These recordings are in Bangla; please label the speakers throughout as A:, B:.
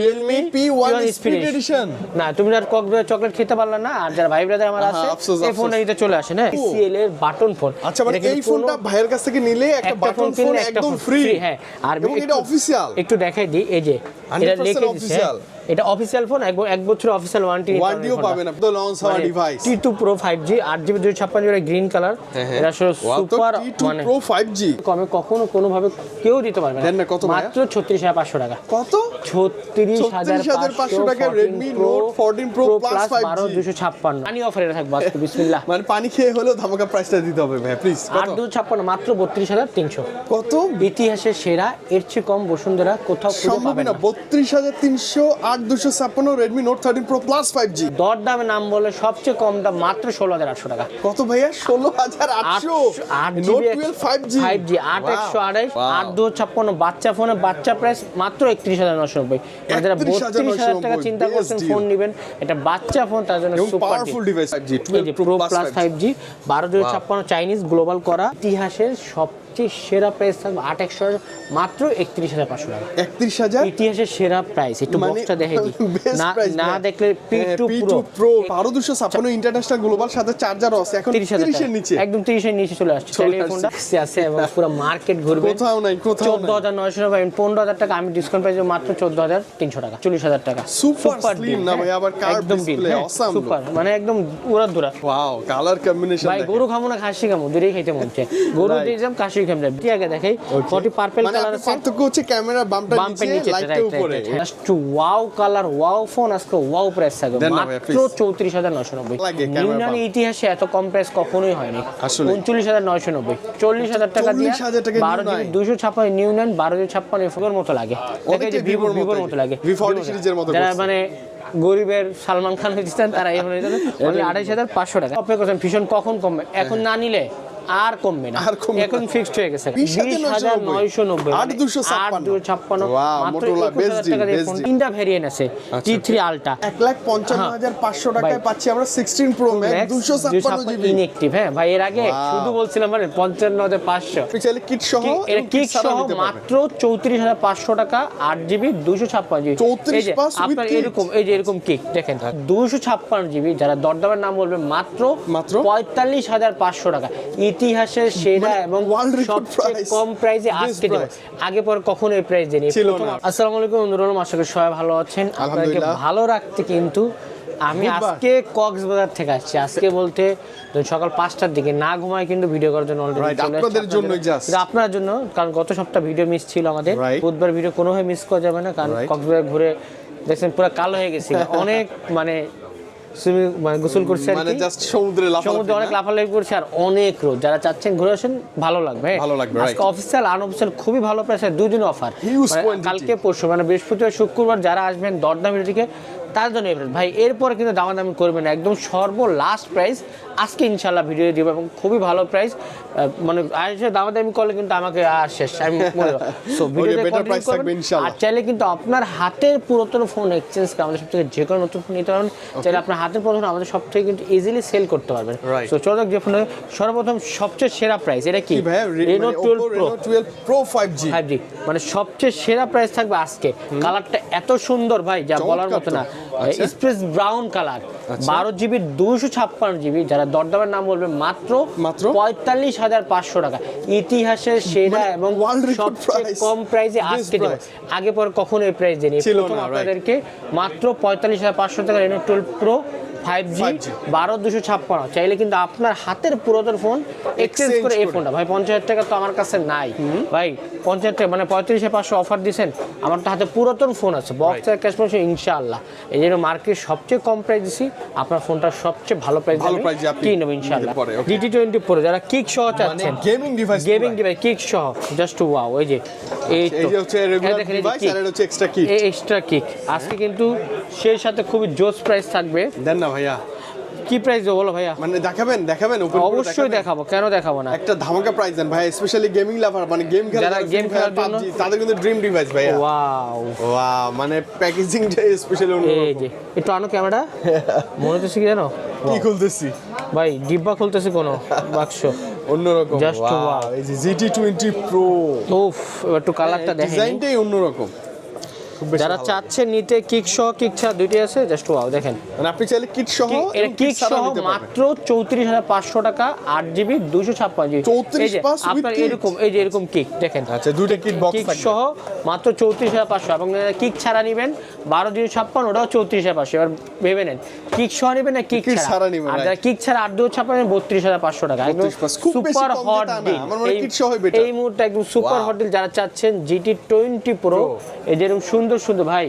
A: Realme P1 Spirit
B: Spirit
A: Edition
B: না তুমি আর কক চকলেট খেতে পারলে না আর যারা ভাই ব্রাদার আমার আছে এই
A: ফোন
B: ফোনটা নিতে চলে আসে না। সিএল এর বাটন ফোন
A: আচ্ছা মানে এই ফোনটা ভাইয়ের কাছ থেকে নিলে একটা বাটন
B: ফোন
A: একদম ফ্রি
B: হ্যাঁ। আর
A: এটা
B: অফিশিয়াল
A: অফিসিয়াল
B: একটু দেখাই দিই এই যে এটা
A: 100%
B: লিখে
A: official।
B: এটা অফিসিয়াল ফোন এক এক বছর অফিসিয়াল ওয়ারেন্টি
A: ওয়ারেন্টিও পাবেন আপনি তো লঞ্চ হওয়া device
B: T two pro five G আট জিবি দুই ছাপ্পান্ন জিবি গ্রিন কালার এটা আসলে সুপার মানে
A: প্রো 5G
B: কমে কখনো কোনোভাবে কেউ দিতে পারবে
A: না, কত
B: মাত্র ছত্রিশ হাজার পাঁচশো টাকা।
A: কত?
B: ছত্রিশ হাজার
A: 36,500 টাকা Redmi Note 14 Pro Plus 5G
B: বারো দুশো ছাপ্পান্ন। পানি অফারে থাকব আজকে বিসমিল্লাহ।
A: মানে পানি খেয়ে হলেও ধামাকা প্রাইসটা দিতে হবে ভাই প্লিজ
B: আট
A: কত
B: দুশো ছাপ্পান্ন মাত্র বত্রিশ হাজার তিনশো।
A: কত?
B: ইতিহাসের সেরা এর চেয়ে কম বসুন্ধরা কোথাও
A: না
B: না।
A: বত্রিশ হাজার তিনশো আট দুশো ছাপ্পান্ন Redmi note thirteen pro plus five G
B: দর দামে নাম বলে সবচেয়ে কম দাম মাত্র ষোলো হাজার আটশো টাকা।
A: কত ভাইয়া? ষোলো হাজার আটশো। Note twelve five G
B: five G আট একশো আড়াই আট দু ছাপ্পান্ন বাচ্চা ফোনে বাচ্চা প্রাইস মাত্র একত্রিশ হাজার নশো নব্বই। মানে যারা বত্রিশ হাজার টাকা চিন্তা করছেন ফোন নেবেন এটা বাচ্চা ফোন তার জন্য super
A: powerful device five G
B: pro plus five G বারো দুই ছাপ্পান্ন চাইনিজ গ্লোবাল করা ইতিহাসের সবচেয়ে সেরা প্রাইস থাকবে আট একশো মাত্র একত্রিশ হাজার পাঁচশো টাকা।
A: একত্রিশ হাজার?
B: ইতিহাসের সেরা প্রাইস একটু
A: মানে
B: বক্সটা দেখে দিই না। দেখলে পি
A: হ্যাঁ,
B: টু
A: P2
B: প্রো
A: বারো দুশো ছাপ্পান্ন ইন্টারন্যাশনাল গ্লোবাল সাথে চার্জারও আছে। এখন তিরিশের নিচে।
B: একদম তিরিশের নিচে চলে আসছে।
A: চলে
B: ফোনটা আছে এবং পুরো মার্কেট ঘুরবে।
A: কোথাও নাই কোথাও
B: চোদ্দ হাজার নয়শো টাকা পনেরো হাজার টাকা আমি ডিসকাউন্ট প্রাইস মাত্র চোদ্দ হাজার তিনশো টাকা চল্লিশ হাজার টাকা।
A: Super slim না ভাই, আবার curved
B: একদম
A: display,
B: হ্যাঁ, মানে একদম উড়া দুরা।
A: ওয়াও কালার কম্বিনেশন
B: ভাই গরু খাব না খাসি খাব দুটোই খাইতে মন চায়। গরু দিয়ে যাম যাম ঠিক আছে দেখাই। ফটি পার্পেল কালার আছে।
A: পার্থক্য হচ্ছে ক্যামেরা
B: বাম্পের
A: নিচে লাইটটা উপরে।
B: Just wow colour wow phone আজকে ওয়াও প্রাইস থাকবে। মাত্র
A: please।
B: চৌত্রিশ হাজার নশো নব্বই।
A: লাগে camera
B: ইউনানি ইতিহাসে এত কম প্রাইস কখনোই হয়নি।
A: আসলে।
B: উনচল্লিশ হাজার নয়শো নব্বই। চল্লিশ হাজার টাকা দিয়ে
A: 40,000 টাকা
B: বারো
A: new
B: জিবি
A: nine।
B: দুশো ছাপ্পান্ন নিউ নাইন বারো জিবি ছাপ্পান্ন ফোনের মতো লাগে।
A: অনেকটাই
B: দেখে ভিভো ভিভোর মতো লাগে।
A: V40 সিরিজের মতো
B: মানে গরিবের সালমান খান হয়েছেন তারা এই অনলি আড়াইশ হাজার পাঁচশো টাকা। অপেক্ষা করছেন ভীষণ কখন কমবে? এখন না নিলে আর কমবে না।
A: আর কমবে
B: এখন ফিক্সড হয়ে গেছে।
A: 20,990
B: নয়শো নব্বই।
A: আট দুশো ছাপ্পান্ন।
B: আট দুশো ছাপ্পান্ন।
A: Wow,
B: মাত্র ফোন
A: deal।
B: তিনটা ভেরিয়েন্ট আছে আলটা
A: এক লাখ পঞ্চান্ন হাজার পাঁচশো টাকায় পাচ্ছি আমরা সিক্সটিন প্রো ম্যাক্স দুশো ছাপ্পান্ন জিবি
B: ইনএক্টিভ হ্যাঁ ভাই এর আগে শুধু বলছিলাম মানে পঞ্চান্ন হাজার পাঁচশো।
A: আপনি চাইলে কিট সহ kit ছাড়াও
B: সহ মাত্র চৌত্রিশ হাজার পাঁচশো টাকা আট জিবি দুশো ছাপ্পান্ন জিবি
A: 34
B: এই যে আপনার এরকম এই যে এরকম কিক দেখেন দুশো ছাপ্পান্ন জিবি যারা দরদামের নাম বলবে মাত্র
A: মাত্র?
B: পঁয়তাল্লিশ হাজার পাঁচশো টাকা। ইতিহাসের সেরা
A: মানে
B: এবং সবচেয়ে কম প্রাইসে আজকে আগে পরে কখনো এই প্রাইস দেয়নি।
A: ছিল না।
B: আসসালামু আলাইকুম নুরুল আশা করি সবাই ভালো আছেন। আপনাকে ভালো রাখতে কিন্তু আমি আজকে কক্সবাজার থেকে আসছি। আজকে বলতে সকাল পাঁচটার দিকে না ঘুমায় কিন্তু ভিডিও করার জন্য
A: আপনাদের
B: আপনার জন্য কারণ গত সপ্তাহ ভিডিও মিস ছিল আমাদের। বুধবার ভিডিও কোনোভাবে মিস করা যাবে না কারণ কক্সবাজার ঘুরে দেখছেন পুরো কালো হয়ে গেছি অনেক মানে সুইমিং মানে গোসল করছে
A: মানে জাস্ট সমুদ্রে
B: সমুদ্রে অনেক
A: লাফালাফি
B: করছে আর অনেক রোদ। যারা চাচ্ছেন ঘুরে আসেন ভালো লাগবে
A: ভালো লাগবে.
B: আজকে অফিসিয়াল আনঅফিসিয়াল খুবই ভালো প্রাইসে দুই দিন অফার কালকে পরশু মানে বৃহস্পতিবার শুক্রবার যারা আসবেন দরদাম দিকে তার জন্য ভাই এরপর কিন্তু দামাদামি করবেন একদম সর্ব লাস্ট প্রাইস আজকে ইনশাল্লাহ ভিডিও দিব এবং খুবই ভালো প্রাইস মানে আসে দামাদামি করলে কিন্তু আমাকে আর শেষ আমি সো ভিডিওতে। আর চাইলে কিন্তু আপনার হাতের পুরাতন ফোন এক্সচেঞ্জ করে আমাদের সব থেকে যে কোনো নতুন ফোন নিতে পারবেন। চাইলে আপনার হাতের পুরাতন আমাদের সব থেকে কিন্তু ইজিলি সেল করতে পারবেন. তো চলো যে ফোনের সর্বপ্রথম সবচেয়ে সেরা প্রাইস এটা কি? Reno twelve pro
A: Reno twelve pro five G
B: five G মানে সবচেয়ে সেরা প্রাইস থাকবে আজকে। কালারটা এত সুন্দর ভাই যা বলার মতো না। স্পেস ব্রাউন কালার বারো জিবি দুশো ছাপ্পান্ন জিবি যারা দরদামের নাম বলবে মাত্র
A: মাত্র?
B: পঁয়তাল্লিশ হাজার পাঁচশো টাকা। ইতিহাসের সেরা
A: মানে
B: এবং সবচেয়ে কম প্রাইসে আজকে আগে পর কখনো এই প্রাইস দেয়নি. আপনাদেরকে মাত্র পঁয়তাল্লিশ হাজার পাঁচশো টাকা Reno twelve pro five G বারো দুশো ছাপ্পান্ন। চাইলে কিন্তু আপনার হাতের পুরাতন ফোন এক্সচেঞ্জ করে এই ফোনটা ভাই পঞ্চাশ হাজার টাকা তো আমার কাছে নাই। ভাই পঞ্চাশ টাকা মানে পঁয়ত্রিশে পাঁচশো অফার দিয়েছেন। আমার তো হাতে পুরাতন ফোন আছে। বক্স আর ক্যাশ পয়সা ইনশাআল্লাহ। এই জন্য মার্কেট সবচেয়ে কম প্রাইস দিছি। আপনার ফোনটা সবচেয়ে ভালো প্রাইস
A: ভালো এ আপনি
B: কি নেব ইনশাআল্লাহ. ডিটি টোয়েন্টি প্রো যারা কিক সহ
A: মানে
B: চাচ্ছেন।
A: Gaming device
B: gaming device kick সহ। জাস্ট ওয়াও এই যে এই
A: যে হচ্ছে রেগুলার
B: দেখেন এই যে
A: ডিভাইস আর এটা হচ্ছে এক্সট্রা
B: এই এক্সট্রা কিক আজকে কিন্তু সেই সাথে খুবই জোস প্রাইস থাকবে।
A: দেন না ভাইয়া।
B: কি প্রাইস দেবো বলো ভাইয়া?
A: মানে দেখাবেন দেখাবেন
B: অবশ্যই দেখাবো কেন দেখাবো না?
A: একটা ধামাকা প্রাইস দেন ভাই স্পেশালি গেমিং লাভার মানে গেম খেলা
B: যারা game খেলার জন্য-
A: তাদের কিন্তু ড্রিম ডিভাইস ভাইয়া।
B: ওয়াও
A: ওয়াও মানে প্যাকেজিংটা স্পেশালি অন্য
B: এই যে একটু আনো ক্যামেরা মনে হচ্ছে কি জানো?
A: কি খুলতেছি?
B: ভাই ডিব্বা খুলতেছে কোনো বাক্স।
A: অন্যরকম Wow,
B: wow.
A: এই যে GT20 Pro
B: উফ এবার একটু কালারটা দেখেন?
A: ডিজাইনটাই অন্যরকম।
B: যারা
A: ভালো
B: চাচ্ছেন নিতে কিক সহ কিক ছাড়া দুইটি আছে জাস্ট ওয়াও দেখেন।
A: মানে আপনি চাইলে কিট সহ
B: এটা কিক সহ মাত্র চৌত্রিশ হাজার পাঁচশো টাকা আট জিবি দুশো ছাপ্পান্ন জিবি
A: 34
B: এই যে
A: plus with
B: আপনার এরকম এই যে এরকম কিক দেখেন।
A: আচ্ছা দুইটা কিট বক্স
B: কিক সহ মাত্র চৌত্রিশ হাজার পাঁচশো এবং কিক ছাড়া নেবেন বারো দুই ছাপ্পান্ন ওটাও চৌত্রিশ হাজার পাঁচশো। এবার ভেবে নেন কিক সহ নেবেন না কিক ছাড়া?
A: নিবেন,
B: আর যারা কিক ছাড়া আট দুই ছাপ্পান্ন বত্রিশ হাজার পাঁচশো টাকা। একদম
A: 32 plus, খুব বেশি
B: সুপার হট ডিল। এই মুহূর্তে একদম সুপার হট ডিল যারা চাচ্ছেন জিটি টোয়েন্টি প্রো এই যে এরকম সুন্দর সুন্দর ভাই।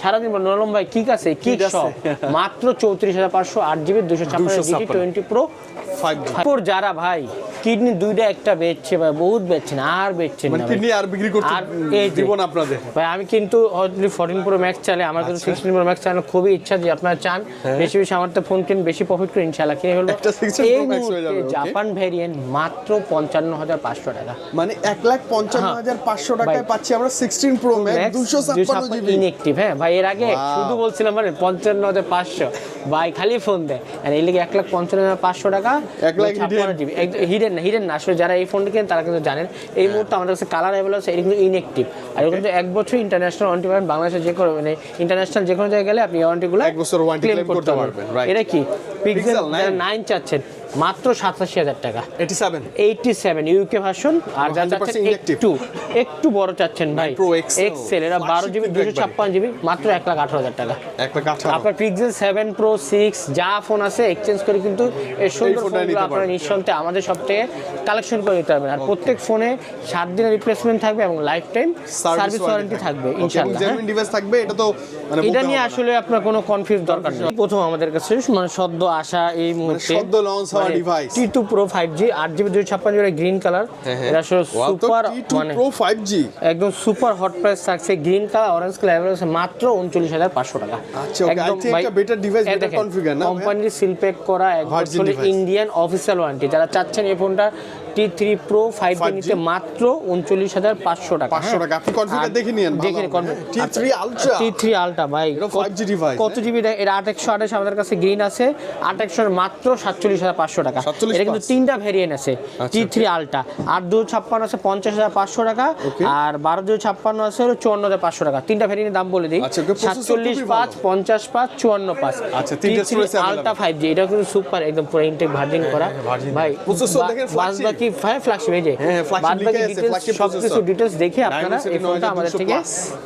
B: সারাদিন নরম ভাই কিক আছে কিক। মাত্র চৌত্রিশ হাজার পাঁচশো আট জিবি দুশো ছাপ্পান্ন জিটি
A: 256
B: টোয়েন্টি প্রো। তারপর যারা ভাই কিডনি দুইটা একটা বেচছে ভাই বহুত বেচছেন আর বেচছেন
A: মানে
B: না
A: কিডনি আর বিক্রি করতে
B: আর যে-
A: আপনাদের।
B: ভাই আমি কিন্তু অলরেডি ফোরটিন প্রো ম্যাক্স চালে আমার কিন্তু
A: আচ্ছা।
B: সিক্সটিন প্রো ম্যাক্স খুবই ইচ্ছা যে আপনারা চান। বেশি বেশি আমার তো ফোন কিন বেশি প্রফিট করে ইনশাল্লাহ কিনে ফেলব
A: হ্যাঁ। একটা 16
B: এই
A: Pro Max হয়ে যাবে,
B: জাপান ভ্যারিয়েন্ট মাত্র পঞ্চান্ন হাজার পাঁচশো টাকা।
A: মানে এক লাখ পঞ্চান্ন
B: হ্যাঁ।
A: হাজার পাঁচশো টাকায় পাচ্ছি আমরা সিক্সটিন প্রো ম্যাক্স দুশো ছাপ্পান্ন জিবি
B: ইনএক্টিভ হ্যাঁ ভাই এর আগে শুধু বলছিলাম মানে পঞ্চান্ন হাজার পাঁচশো। ভাই খালি ফোন দেয় আর এই লিগে এক লাখ পঞ্চান্ন হাজার পাঁচশো টাকা
A: এক লাখ
B: হিডেন না হিডেন না। আসলে যারা এই ফোনটা কেনেন তারা কিন্তু জানেন এই মুহূর্তে আমাদের কাছে কালার অ্যাভেলেবল আছে এটা কিন্তু ইনএক্টিভ আর কিন্তু এক বছর ইন্টারন্যাশনাল ওয়ারেন্টি পাবেন। বাংলাদেশে যে কোনো মানে ইন্টারন্যাশনাল যে কোনো জায়গায় গেলে আপনি ওয়ারেন্টিগুলো
A: এক বছর ওয়ারেন্টি ক্লেম করতে পারবেন.
B: এটা কি? পিক্সেল চাচ্ছেন মাত্র সাতাশি হাজার টাকা।
A: এটি seven
B: eighty seven UK version আর যা চাচ্ছেন একটু একটু বড় চাচ্ছেন ভাই। এক্সেল এরা বারো জিবি দুশো ছাপ্পান্ন জিবি মাত্র এক লাখ আঠারো হাজার টাকা।
A: এক লাখ আঠারো।
B: আপনার পিক্সেল সেভেন প্রো সিক্স যা ফোন আছে এক্সচেঞ্জ করে কিন্তু এই সুন্দর ফোনগুলো আপনারা নিঃসন্দেহে আমাদের সব থেকে কালেকশন করে নিতে পারবেন। আর প্রত্যেক ফোনে সাত দিনের রিপ্লেসমেন্ট থাকবে এবং লাইফ টাইম সার্ভিস ওয়ারেন্টি থাকবে। ইনশাল্লাহ হ্যাঁ?
A: জেনুইন ডিভাইস থাকবে এটা তো মানে
B: এটা নিয়ে আসলে আপনার কোনো কনফিউজ দরকার নেই। প্রথম আমাদের কাছে মানে সদ্য আসা এই মুহূর্তে
A: সদ্য লঞ্চ হওয়া
B: ডিভাইস ফাইভ জি আট জিবি দুই ছাপ্পান্ন জিবি গ্রিন কালার এটা আসলে সুপার
A: T2
B: মানে
A: Pro 5G
B: একদম সুপার হট প্রাইস থাকছে। Green colour orange colour average মাত্র উনচল্লিশ হাজার পাঁচশো টাকা।
A: আচ্ছা, একদম একটা বেটার ডিভাইস better কনফিগার না কোম্পানি
B: সিল প্যাক করা একদম ইন্ডিয়ান অফিসিয়াল ওয়ারেন্টি যারা চাচ্ছেন এই ফোনটা T three pro five
A: 5G
B: নিতে মাত্র উনচল্লিশ হাজার পাঁচশো টাকা।
A: 500 টাকা। আপনি configure দেখে নিয়েন, ভালো
B: দেখে
A: হ্যাঁ। T3 Ultra।
B: টি থ্রি আলট্রা ভাই কত-
A: 5G device,
B: কত জিবি দেয় এটা আট একশো আঠাশ আমাদের কাছে গ্রিন আছে। আট একশোর মাত্র সাতচল্লিশ হাজার পাঁচশো টাকা। এটা কিন্তু তিনটা ভেরিয়েন্ট আছে টি থ্রি আলট্রা আট দু ছাপ্পান্ন আছে পঞ্চাশ হাজার পাঁচশো টাকা। আর বারো দু ছাপ্পান্ন আছে হলো চুয়ান্ন হাজার পাঁচশো টাকা। তিনটা ভেরিয়েন্টের দাম বলে দিই।
A: আচ্ছা,
B: সাতচল্লিশ পাঁচ পঞ্চাশ পাঁচ চুয়ান্ন পাঁচ।
A: আচ্ছা,
B: আলট্রা ফাইভ জি এটা কিন্তু সুপার একদম পুরো ইনটেক ভার্জিন করা। ভাই
A: Processor
B: বা-
A: দেখেন
B: বাদ
A: flagship।
B: বাকি হ্যাঁ ফ্ল্যাগশিপ এই যে?
A: হ্যাঁ, হ্যাঁ,
B: সব কিছু ডিটেলস দেখে আপনারা এই ফোনটা আমাদের থেকে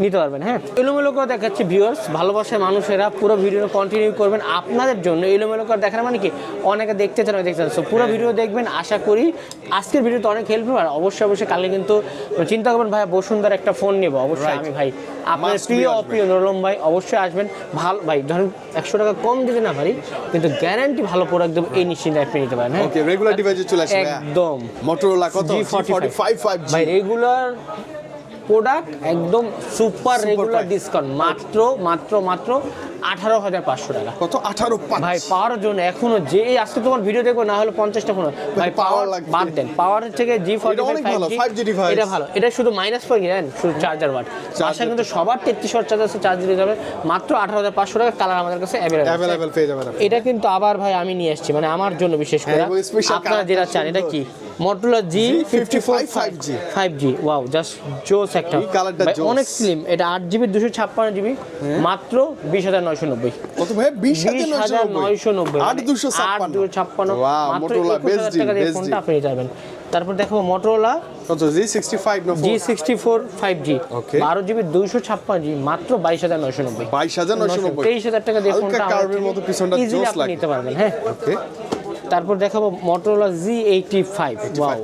B: নিতে পারবেন হ্যাঁ? এলোমেলো করে দেখাচ্ছি ভিউয়ার্স ভালোবাসার মানুষেরা পুরো ভিডিও কন্টিনিউ করবেন আপনাদের জন্য। এলোমেলো করে দেখানো মানে কি? অনেকে দেখতে চান দেখতে চান। So, পুরো ভিডিও দেখবেন আশা করি আজকের ভিডিওতে অনেক হেল্প হবে। আর অবশ্যই অবশ্যই কালকে কিন্তু চিন্তা করবেন ভাই বসুন্ধরা একটা ফোন নেব। অবশ্যই আমি ভাই আপনার প্রিয় অপ্রিয় নরম ভাই অবশ্যই আসবেন। ভালো ভাই ধরুন একশো টাকা কম দিতে না পারি কিন্তু গ্যারান্টি ভালো প্রোডাক্ট দেবো এই নিশ্চিন্তে আপনি নিতে পারেন হ্যাঁ?
A: রেগুলার ডিভাইসে চলে আসবে
B: একদম।
A: মোটরোলা কত?
B: G45
A: G45 5G
B: ভাই রেগুলার প্রোডাক্ট একদম সুপার রেগুলার ডিসকাউন্ট মাত্র মাত্র মাত্র আঠারো হাজার পাঁচশো টাকা।
A: কত? 18 পাঁচ।
B: ভাই পাওয়ার জন্য এখনও যে আজকে তোমার ভিডিও দেখব না হলে পঞ্চাশটা ফোন ভাই পাওয়ার বাদ দেন। পাওয়ারের থেকে জি ফর্টি
A: অনেক ভালো, 5G device।
B: এটা ভালো। এটা শুধু মাইনাস পয়েন্ট জানেন? শুধু চার্জার ওয়াট বাসা কিন্তু সবার তেত্রিশ ওয়াট চার্জার চার্জ দিতে যাবে। মাত্র আঠারো হাজার পাঁচশো টাকা কালার আমাদের কাছে অ্যাভেলেবল
A: পেয়ে যাবেন
B: এটা কিন্তু আবার ভাই আমি নিয়ে এসেছি মানে আমার জন্য বিশেষ করে।
A: হ্যাঁ,
B: আপনারা যেটা চান এটা কি? Motorola G fifty
A: 55 5G
B: five G wow just জোস একটা। অনেক স্লিম এটা আট জিবি দুশো ছাপ্পান্ন জিবি মাত্র বিশ হাজার নয়শো নব্বই।
A: কত ভাই?
B: বিশ হাজার নয়শো নব্বই।
A: আট দুশো
B: ছাপ্পান্ন। মাত্র একুশ হাজার
A: deal,
B: টাকা দিয়ে ফোনটা
A: deal।
B: আপনি তারপর দেখো মোটরোলা
A: কত? G65 না
B: G sixty four five G. বারো জিবি দুইশো ছাপ্পান্ন জিবি মাত্র বাইশ হাজার নয়শো নব্বই।
A: 22990
B: তেইশ হাজার টাকা দিয়ে ফোনটা
A: মতো পিছনটা
B: আপনি নিতে পারবেন হ্যাঁ। তারপর দেখাবো মোটরোলা জি এইটি ফাইভ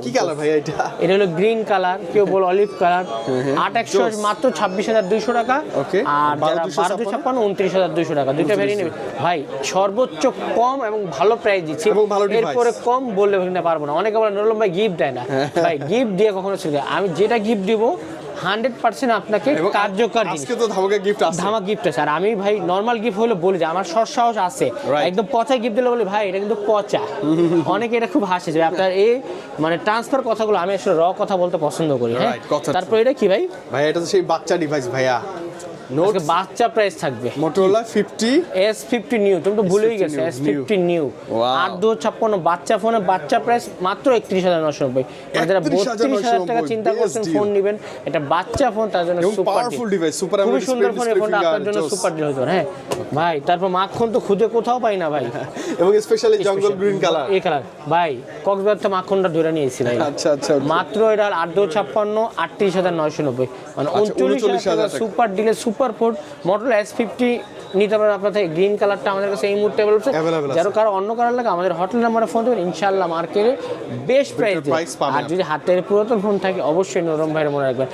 A: কি কালার ভাই এটা?
B: এটা হলো গ্রিন কালার কেউ বল অলিভ কালার আট একশো মাত্র ছাব্বিশ হাজার দুইশো টাকা। আর
A: বারো
B: যারা
A: দুশো
B: ছাপ্পান্ন উনত্রিশ হাজার দুইশো টাকা। দুইটা ভেরিয়ে নেবে। ভাই সর্বোচ্চ কম এবং ভালো প্রাইস দিচ্ছি। এরপরে কম বললে পারব না। অনেকে বলে নুরুল ভাই গিফট দেয় না। ভাই গিফট দিয়ে কখনো ছিল আমি যেটা গিফট দিব হান্ড্রেড পার্সেন্ট আপনাকে কার্যকর
A: আজকে তো ধামাকা গিফট আছে।
B: ধামা গিফট আছে। আর আমি ভাই নর্মাল গিফট হলে বলি যে আমার সর সাহস আছে। একদম পচা গিফট দিলে বলি ভাই এটা কিন্তু পচা। অনেকে এটা খুব হাসে যে আপনার এই মানে ট্রান্সফার কথাগুলো আমি আসলে র কথা বলতে পছন্দ করি। হ্যাঁ? তারপর এটা কি ভাই?
A: ভাই এটা তো সেই বাচ্চা ডিভাইস ভাইয়া।
B: আজকে বাচ্চা প্রাইস থাকবে।
A: Motorola fifty
B: S fifty new তুমি তো ভুলেই গেছো এস নিউ বাচ্চা ফোনে বাচ্চা প্রাইস মাত্র একত্রিশ হাজার নশো নব্বই। মানে যারা
A: 31,990
B: বত্রিশ হাজার টাকা চিন্তা করছেন ফোন নেবেন এটা বাচ্চা ফোন তার জন্য সুপার
A: super
B: খুবই
A: AMOLED
B: সুন্দর ফোন ফোনটা আপনার জন্য সুপার ডিল হতো হ্যাঁ ভাই তারপর মাখন তো খুঁজে কোথাও পাই না ভাই।
A: এবং স্পেশালি জঙ্গল গ্রিন কালার
B: এই কালার ভাই কক্সবাজার তো মাখনটা ধরে নিয়েছি ভাই।
A: আচ্ছা আচ্ছা
B: মাত্র এটা আট দু ছাপ্পান্ন আটত্রিশ হাজার নয়শো নব্বই। মানে
A: আচ্ছা,
B: উনচল্লিশ
A: 39,000
B: হাজার
A: টাকা।
B: Super delay super four model S fifty নিতে পারেন আপনার থেকে গ্রিন কালারটা আমাদের কাছে এই মুহূর্তে অ্যাভেলেবল। যারা কারও অন্য কালার লাগে আমাদের হটলাইন নাম্বারে ফোন দেবেন ইনশাআল্লাহ মার্কেটে বেস্ট প্রাইস আর যদি হাতের পুরাতন ফোন থাকে অবশ্যই নরম ভাইয়ের মনে রাখবেন।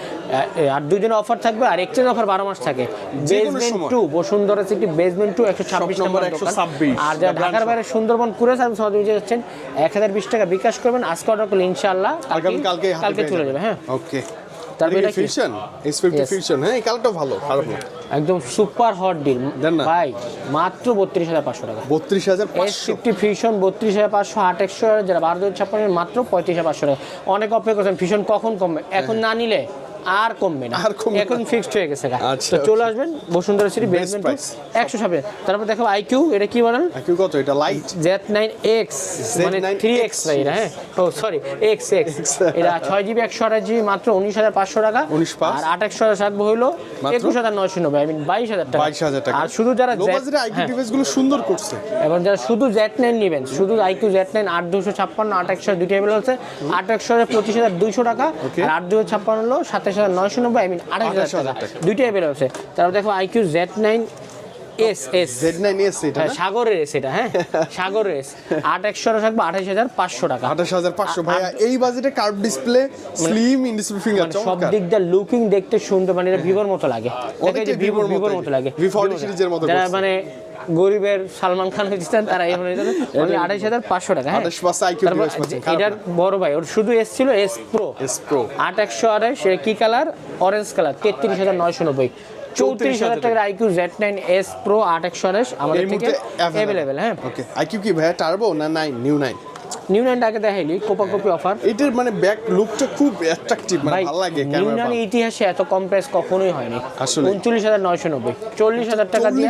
B: আর দুই দিন অফার থাকবে আর এক্সচেঞ্জ অফার বারো মাস থাকে। Basement. Two Bashundhara city basement two একশো ছাব্বিশ নম্বর দোকান।
A: 126
B: আর যারা ঢাকার বাইরে সুন্দরবন কুড়ে সার্ভিস সহযোগিতা যাচ্ছেন এক হাজার বিশ টাকা বিকাশ করবেন আজকে অর্ডার করলে ইনশাআল্লাহ
A: কালকে
B: চলে যাবে হ্যাঁ।
A: ওকে
B: তারপর এটা
A: fusion S fifty
B: Yes.
A: Fusion হ্যাঁ এই কালারটা ভালো খারাপ না।
B: একদম সুপার হট ডিল। ভাই মাত্র বত্রিশ হাজার পাঁচশো টাকা।
A: বত্রিশ হাজার
B: এস
A: পাঁচশো
B: ফিফটি ফিউশন বত্রিশ হাজার পাঁচশো আট একশো যারা বারো দুই ছাপ্পান্ন মাত্র পঁয়ত্রিশ হাজার পাঁচশো টাকা। অনেক অপেক্ষা করছেন ফিউশন কখন কমবে? এখন না নিলে আর কমবে না।
A: আর কমবে
B: এখন ফিক্সড হয়ে গেছে।
A: আচ্ছা,
B: তো চলে আসবেন বসুন্ধরা সিটি বেসমেন্ট
A: price.
B: একশো ছাব্বিশ তারপর দেখো আইকিউ এটা কি বলেন
A: একটু কত? এটা লাইট
B: জেড নাইন মানে
A: Z9X
B: থ্রি এটা হ্যাঁ? ও সরি এক্স
A: X
B: এটা ছয় জিবি একশো আঠাশ জিবি মাত্র উনিশ হাজার পাঁচশো টাকা।
A: 19
B: আর আট একশো থাকবে হইল
A: মাত্র?
B: একুশ হাজার নয়শো নব্বই আই মিন বাইশ হাজার টাকা।
A: বাইশ হাজার টাকা।
B: আর শুধু যারা
A: লো বাজেটে আইকিউ ডিভাইসগুলো সুন্দর করছে।
B: এবং যারা শুধু জেড নাইন নেবেন শুধু আইকিউ জেড নাইন আট দুশো ছাপ্পান্ন আট একশো দুইটা অ্যাভেলেবল আছে। আট একশো হাজার পঁচিশ হাজার দুইশো টাকা। আর আট দুশো ছাপ্পান্ন হলো সাতাশ হাজার নয়শো নব্বই আই মিন আঠাশ হাজার
A: 28,000
B: টাকা
A: টাকা।
B: অ্যাভেলেবল আছে তারপর দেখো iQOO Z nine S S
A: Z nine S এটা
B: হ্যাঁ, সাগরের এস এটা হ্যাঁ? সাগরের এস আট একশো থাকবে আঠাশ হাজার পাঁচশো টাকা।
A: আঠাশ হাজার পাঁচশো। ভাইয়া এই বাজেটে curve display slim in display finger
B: মানে সব দিক দিয়ে লুকিং দেখতে সুন্দর মানে এটা ভিভোর মতো লাগে। দেখে যে ভিভোর ভিভোর মতো লাগে।
A: V40
B: Vivo
A: সিরিজের মতো
B: যারা মানে গরিবের সালমান খান হয়েছেন তারা এই হয়ে যাবে আঠাশ হাজার পাঁচশো টাকা হ্যাঁ।
A: 28 পাঁচশো IQ
B: তারপর
A: device পাচ্ছেন, খারাপ
B: এটার বড় ভাই ওর শুধু এস ছিল এস প্রো
A: এস প্রো
B: আট একশো আঠাশ সে কি কালার অরেঞ্জ কালার তেত্রিশ হাজার নয়শো নব্বই। চৌত্রিশ হাজার টাকার iQOO Z nine S pro আট একশো আমাদের থেকে অ্যাভেলেবেল হ্যাঁ।
A: ওকে আইকিউ কি ভাইয়া টার্বো না নাইন নিউ নাইন
B: নিউ দেখাইলি অফার
A: এটার মানে ব্যাক লুকটা খুব অ্যাট্রাকটিভ মানে ভালো লাগে
B: ইতিহাসে এত কম প্রাইস কখনোই হয়নি।
A: আসলে।
B: উনচল্লিশ হাজার নয়শো নব্বই। চল্লিশ হাজার টাকা দিয়ে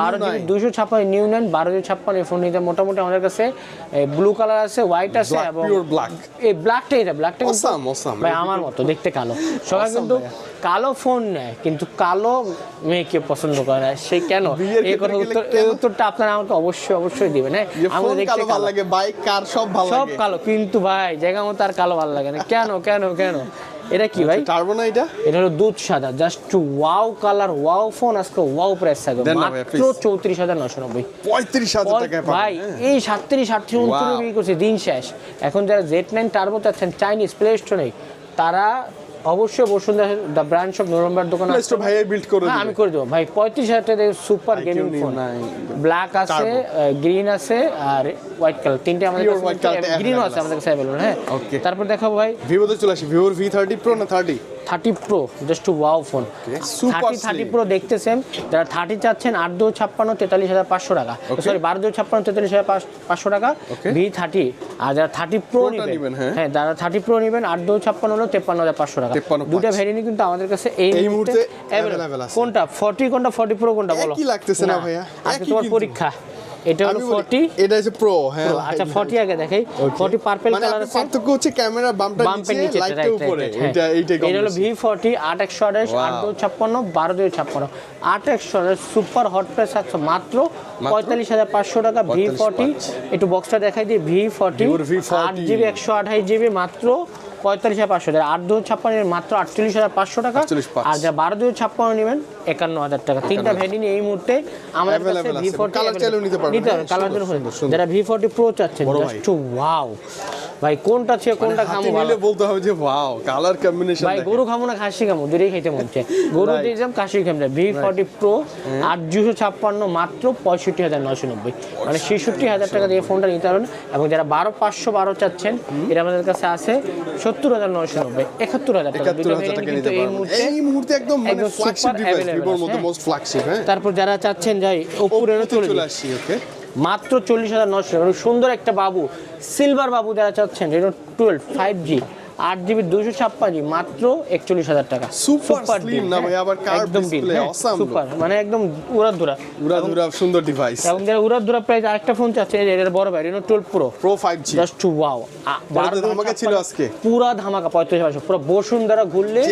B: বারো জিবি দুশো ছাপ্পান্ন নিউ নাইন বারো জিবি ছাপ্পান্ন এই ফোন নিতে মোটামুটি আমাদের কাছে ব্লু কালার আছে হোয়াইট আছে এবং এই ব্ল্যাকটা এটা ব্ল্যাকটা। ভাই আমার মতো দেখতে কালো। সবাই কিন্তু কালো ফোন নেয় কিন্তু কালো মেয়েকে পছন্দ করে না। সে কেন? এই কথা উত্তর এই উত্তরটা আপনারা আমাকে অবশ্যই অবশ্যই দিবেন হ্যাঁ? আমাদের দেখতে
A: কালো লাগে বাইক কার সব ভালো
B: সব কালো কিন্তু ভাই জায়গা মতো আর কালো ভালো লাগে না। কেন কেন কেন? এটা কি ভাই?
A: টার্বো না এটা?
B: এটা হলো দুধ সাদা just wow colour wow phone আজকে ওয়াও প্রাইস থাকবে। মাত্র চৌত্রিশ হাজার নশো নব্বই।
A: পঁয়ত্রিশ হাজার টাকায়
B: ভাই
A: হ্যাঁ।
B: এই সাতত্রিশ আটত্রিশ উনত্রিশ বিক্রি করছে দিন শেষ। এখন যারা জেড নাইন টার্বো চাচ্ছেন চাইনিজ প্লে স্টোরে তারা অবশ্যই বসুন্ধরা দ্য ব্র্যান্ড শপ নরম্বার দোকান
A: আছে। ভাই বিল্ড করে
B: হ্যাঁ আমি করে দেবো। ভাই পঁয়ত্রিশ হাজার টাকা সুপার গেমিং ফোন
A: নাই।
B: ব্ল্যাক আছে গ্রিন আছে আর হোয়াইট কালার তিনটে আমাদের কাছে
A: গ্রিন
B: আছে আমাদের কাছে অ্যাভেলেবল হ্যাঁ।
A: ওকে
B: তারপর দেখাবো ভাই।
A: ভিভোতে চলে আসি ভিভোর ভি থার্টি প্রো না thirty
B: thirty pro just two wow phone thirty thirty. Pro দেখতেছেন যারা থার্টি চাচ্ছেন আট দু ছাপ্পান্ন তেতাল্লিশ হাজার পাঁচশো টাকা. সরি বারো দু ছাপ্পান্ন তেতাল্লিশ হাজার পাঁচশো টাকা। ভি থার্টি আর যারা থার্টি প্রো নেবেন
A: হ্যাঁ।
B: হ্যাঁ যারা থার্টি প্রো নেবেন আট দু ছাপ্পান্ন হলো তেপ্পান্ন হাজার পাঁচশো টাকা।
A: 53
B: দুটা ভ্যারিয়েন্ট কিন্তু আমাদের কাছে এই মুহূর্তে। কোনটা? ফর্টি কোনটা? ফর্টি প্রো কোনটা বলো?
A: একই লাগতেছে না ভাইয়া,
B: আজকে তোমার পরীক্ষা। এটা হলো
A: আমি বলি,
B: ফর্টি।
A: এটা হচ্ছে প্রো হ্যাঁ।
B: আচ্ছা ফর্টি আগে দেখাই। ফর্টি পার্পেল কালার আছে।
A: পার্থক্য হচ্ছে ক্যামেরা বামটা নিচে লাইটটা উপরে। এটা এইটাই কম
B: এটা হলো
A: বেশি।
B: ভি ফর্টি আট একশো আঠাশ আট ছাপ্পান্ন বারো দুই ছাপ্পান্ন। আট একশো সুপার হট প্রেস আছে। মাত্র পঁয়তাল্লিশ হাজার পাঁচশো টাকা ভি
A: 45
B: একটু বক্সটা দেখাই দিই ভি ফর্টি
A: V40
B: আট জিবি একশো আঠাশ জিবি মাত্র পঁয়তাল্লিশ হাজার পাঁচশো। টাকা আট দু ছাপ্পান্ন মাত্র আটচল্লিশ হাজার পাঁচশো টাকা। আর যা বারো দুই ছাপ্পান্ন নেবেন একান্ন হাজার টাকা। তিনটা ভ্যারিয়েন্ট এই মুহূর্তে আমাদের কাছে ভি। ফর্টি
A: নিতে।
B: হবে কালার জন্য। যারা ভি ফর্টি প্রো চাচ্ছেন জাস্ট ওয়াও ভাই। কোনটা ছিল কোনটা খামো ভালো?
A: বলতে হবে যে ওয়াও কালার কম্বিনেশন
B: ভাই গরু খাব না খাসি খাব দুটোই খাইতে মন চায়। গরু দিয়েছিলাম খাসি খাব ভি ফর্টি প্রো আট দুশো ছাপ্পান্ন মাত্র পঁয়ষট্টি হাজার নশো নব্বই। মানে ছেষট্টি হাজার টাকা দিয়ে ফোনটা নিতে পারবেন। এবং যারা বারো পাঁচশো বারো চাচ্ছেন এটা আমাদের কাছে আছে। সত্তর হাজার নয়শো নব্বই একাত্তর হাজার টাকা
A: নিতে
B: এই মুহূর্তে
A: একদম মানে ডিভাইস ভিভোর
B: হ্যাঁ।
A: মোস্ট হ্যাঁ?
B: তারপর যারা চাচ্ছেন যাই ওপরে চলে
A: আসি ওকে?
B: মাত্র চল্লিশ হাজার নশো সুন্দর একটা বাবু সিলভার বাবু যারা চাচ্ছেন রেনো টুয়েলভ ফাইভ জি আট জিবি দুশো ছাপ্পান্ন মাত্র একচল্লিশ হাজার টাকা।
A: Super slim না ভাই, আবার.
B: সুপার মানে একদম উড়া ধুরা
A: উড়া দুরা সুন্দর ডিভাইস
B: এবং যারা উড়া ধুরা প্রাইস আরেকটা ফোন চাচ্ছে এর বড় ভাই Reno twelve pro
A: pro
B: just wow
A: ধামাকা ছিল আজকে।
B: পুরা ধামাকা পঁয়ত্রিশ পাঁচশো পুরো বসুন্ধরা ঘুরলে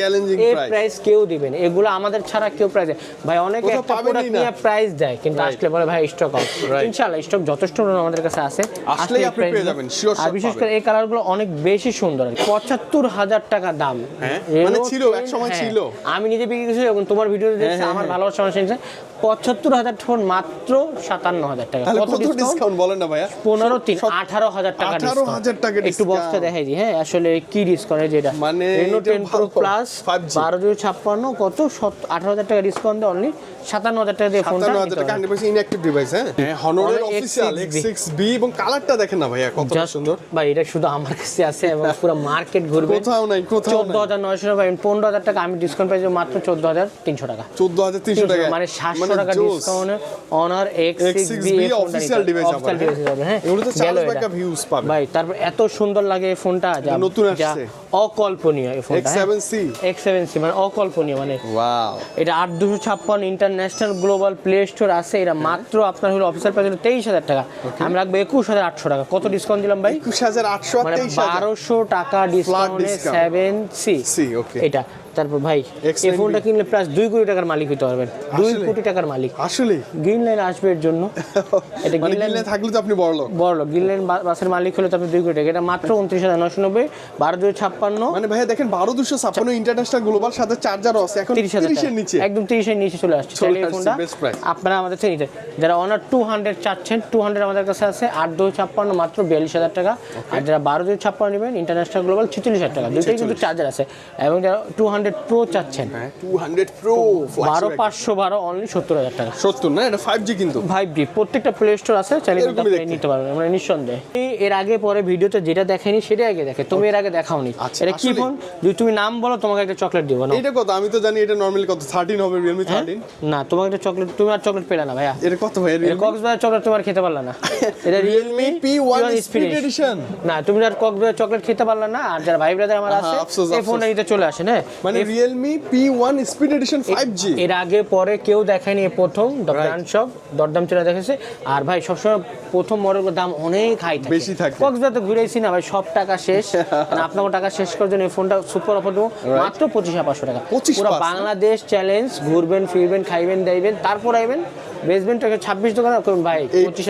B: এই প্রাইস কেউ দিবেন এগুলো আমাদের ছাড়া কেউ প্রাইস ভাই অনেকে একটা প্রোডাক্ট নিয়ে প্রাইস দেয় কিন্তু আসলে বলে ভাই স্টক আউট. ইনশাআল্লাহ স্টক যথেষ্ট আমাদের কাছে আছে। আসলে
A: আপনি পেয়ে যাবেন, sure
B: আর বিশেষ করে এই কালারগুলো অনেক বেশি সুন্দর। পঁচাত্তর হাজার টাকা দাম
A: হ্যাঁ, মানে ছিল, এক সময়
B: হ্যাঁ,
A: ছিল।
B: আমি নিজে বিক্রি করেছি এবং তোমার ভিডিও দেখছি
A: হ্যাঁ,
B: আমার। ভালোবাসা মানুষ পঁচাত্তর হাজার ফোন মাত্র সাতান্ন হাজার টাকা। কত ডিসকাউন্ট
A: বলেন না ভাইয়া?
B: পনেরো তিন আঠারো হাজার টাকা
A: 18,000 টাকা
B: একটু বক্সটা দেখাই দিই হ্যাঁ? আসলে কি ডিসকাউন্ট যেটা
A: মানে
B: রেনো টেন প্রো প্লাস বারো দুই ছাপ্পান্ন কত? আঠারো হাজার টাকা ডিসকাউন্ট দেয় অনলি সাতান্ন হাজার টাকা দিয়ে ফোনটা
A: হাজার ইনঅ্যাক্টিভ ডিভাইস হ্যাঁ? হনরের অফিসিয়াল এক্স বি এবং কালারটা দেখেন না ভাইয়া কত সুন্দর।
B: ভাই এটা শুধু আমার কাছে আছে এবং পুরো মার্কেট ঘুরবে।
A: কোথাও নাই কোথাও
B: চোদ্দ হাজার নয়শো টাকা পনেরো হাজার টাকা আমি ডিসকাউন্ট পাইছি মাত্র চোদ্দ হাজার তিনশো টাকা।
A: চোদ্দ হাজার তিনশো টাকা।
B: মানে সাতশো টাকা ডিসকাউন্টে Honor X six B
A: official device আবার, হ্যাঁ?
B: হ্যাঁ
A: এগুলো তো চার্জ ব্যাকআপ হিউজ পাবে
B: ভাই তারপর এত সুন্দর লাগে এই ফোনটা
A: নতুন
B: যা
A: আসছে।
B: অকল্পনীয় এই ফোনটা
A: X7C
B: এক্স মানে অকল্পনীয় মানে
A: ওয়াও
B: এটা আট দুশো ছাপ্পান্ন ইন্টারন্যাশনাল গ্লোবাল প্লে স্টোর আছে এটা মাত্র আপনার হলো অফিসিয়াল প্রাইস হলো তেইশ হাজার টাকা। আমি রাখব একুশ হাজার আটশো টাকা। কত ডিসকাউন্ট দিলাম ভাই?
A: একুশ হাজার আটশো আর
B: মানে
A: তেইশ হাজার।
B: বারোশো টাকা ডিসকাউন্টে
A: discount।
B: সি
A: সি ওকে
B: এটা। তারপর ভাই এই ফোনটা কিনলে প্রায় দুই কোটি টাকার মালিক হতে পারবেন। দুই? কোটি টাকার মালিক।
A: আসলে?
B: গ্রিন লাইন আসবে এর জন্য। এটা
A: মানে
B: গ্রিন লাইন
A: থাকলে তো আপনি বড় লোক
B: বড় লোক গ্রিন লাইন বাসের মালিক হলে তো আপনি দুই কোটি টাকা। এটা মাত্র উনত্রিশ হাজার নশো নব্বই। বারো দুই ছাপ্পান্ন
A: মানে ভাইয়া দেখেন বারো দুশো ছাপ্পান্ন ইন্টারন্যাশনাল গ্লোবাল সাথে চার্জারও আছে। এখন তিরিশের নিচে।
B: একদম তিরিশের নিচে চলে আসছে। আপনারা আমাদের থেকে নিতে যারা অনার টু হান্ড্রেড চাচ্ছেন টু হান্ড্রেড আমাদের কাছে আছে আট দুই ছাপ্পান্ন মাত্র বিয়াল্লিশ হাজার টাকা। আর যারা বারো দুই ছাপ্পান্ন নেবেন ইন্টারন্যাশনাল গ্লোবাল ছেচল্লিশ হাজার টাকা। দুটোই কিন্তু চার্জার আছে। এবং যারা টু হান্ড্রেড প্রো চাচ্ছেন
A: টু হান্ড্রেড প্রো
B: বারো পাঁচশো বারো অনলি সত্তর হাজার টাকা।
A: সত্তর না এটা ফাইভ জি কিন্তু।
B: ফাইভ জি প্রত্যেকটা প্লে স্টোর আছে চাইলে। নিতে পারবেন। মানে নিঃসন্দেহে। এর আগে পরে ভিডিওতে যেটা দেখেনি সেটা আগে দেখে। তুমি এর আগে দেখাওনি। এটা কি ফোন? যদি তুমি নাম বলো তোমাকে একটা চকলেট দিব না
A: এটা কত? আমি তো জানি এটা নর্মালি কত? থার্টিন হবে রিয়েলমি থার্টিন
B: না তোমাকে একটা চকলেট তুমি আর চকলেট পেলে না ভাইয়া।
A: এটা কত ভাই?
B: এটা কক্সবাজার চকলেট তোমার খেতে পারলা না। এটা Realme
A: P one speed edition
B: না তুমি আর কক্সবাজার চকলেট খেতে পারলা না আর যারা ভাই ব্রাদার আমার আছে এই
A: আফসোস।
B: ফোনটা নিতে চলে আসে হ্যাঁ?
A: মানে Realme P one speed edition five G
B: এর আগে পরে কেউ দেখায়নি প্রথম ব্র্যান্ড শপ দরদাম চলে দেখেছে। আর ভাই সবসময় প্রথম মডেলের দাম অনেক হাই থাকে।
A: বেশি থাকে।
B: কক্সবাজার তো ঘুরেছি না ভাই সব টাকা শেষ। মানে আপনাকে টাকা শেষ করার জন্য এই ফোনটা সুপার অফার দেবো। মাত্র পঁচিশ পাঁচশো টাকা।
A: 25
B: পুরো বাংলাদেশ চ্যালেঞ্জ ঘুরবেন ফিরবেন খাইবেন দাইবেন তারপর আইবেন বেসবেন টাকা ছাব্বিশ দোকান করুন ভাই পঁচিশ